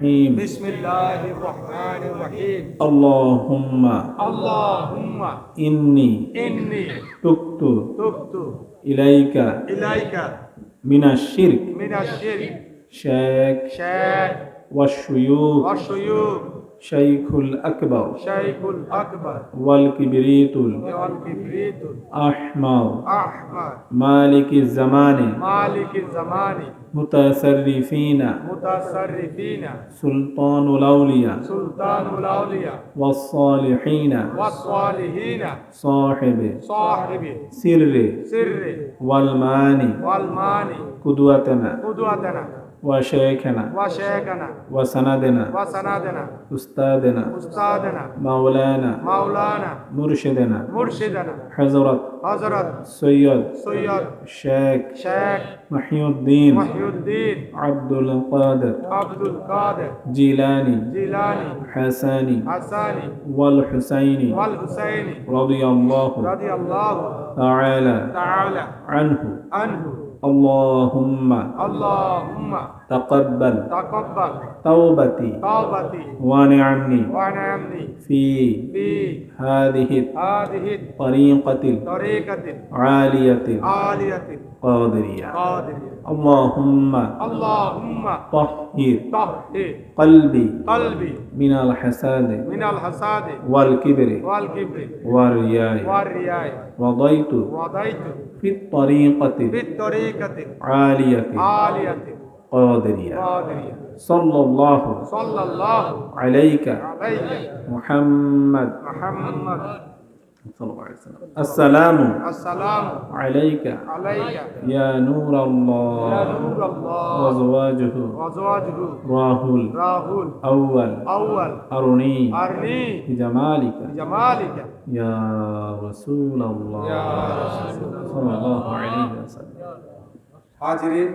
الرحيم. بسم الله الرحمن الرحيم. اللهم اللهم إني إني تبت تبت إليك إليك من الشرك. من الشرك. شاك شاك والشيوخ. والشيوخ. شيخ الأكبر. شيخ الأكبر. والكبريت والكبريت. الأحمر أحمد. مالك الزمان. مالك الزمان. متصرفين متصرفين سلطان الأولياء. سلطان الأولياء. والصالحين. والصالحين. صاحب. صاحب. سر. سر. والماني. والماني. قدوتنا. قدوتنا. وشيخنا وشيخنا وسندنا وسندنا أستاذنا أستاذنا مولانا مولانا مرشدنا مرشدنا حضرت حضرت سيد سيد الشيخ شيخ محي الدين محي الدين عبد القادر عبد القادر جيلاني جيلاني حساني حساني والحسيني والحسين رضي الله رضي الله تعالى تعالى عنه. عنه. اللهم اللهم تقبل. تقبل. توبتي. توبتي. ونعمي ونعمني في في هذه هذه الطريقة الطريقة العالية العالية القادرية القادرة اللهم اللهم طهر طهر قلبي قلبي من الحساد من الحساد والكبر والكبر والرياء. والرياء. وضيت وضيت في الطريقة بالطريقة العالية العالية القادرية قادريا. صلى الله صلى الله عليك عليك. محمد. محمد. صلى الله عليه وسلم. السلام السلام عليك عليك. يا نور الله. يا نور الله. وزواجه. وزواجه. راهول. راهول. أول. أول. أرني. أرني. بجمالك. بجمالك. يا رسول الله. يا رسول الله. صلى الله عليه وسلم. حاضرين.